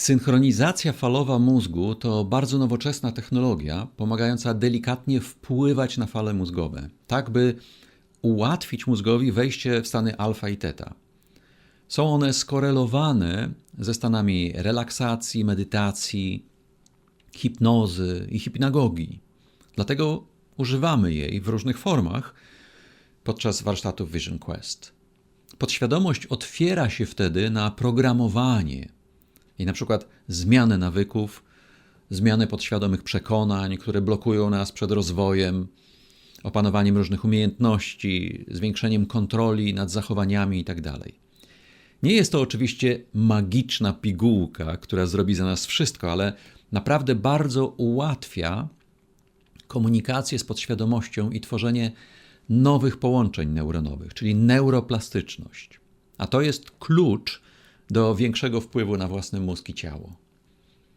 Synchronizacja falowa mózgu to bardzo nowoczesna technologia pomagająca delikatnie wpływać na fale mózgowe, tak by ułatwić mózgowi wejście w stany alfa i teta. Są one skorelowane ze stanami relaksacji, medytacji, hipnozy i hipnagogii. Dlatego używamy jej w różnych formach podczas warsztatów Vision Quest. Podświadomość otwiera się wtedy na programowanie i na przykład zmianę nawyków, zmianę podświadomych przekonań, które blokują nas przed rozwojem, opanowaniem różnych umiejętności, zwiększeniem kontroli nad zachowaniami itd. Nie jest to oczywiście magiczna pigułka, która zrobi za nas wszystko, ale naprawdę bardzo ułatwia komunikację z podświadomością i tworzenie nowych połączeń neuronowych, czyli neuroplastyczność. A to jest klucz do większego wpływu na własny mózg i ciało.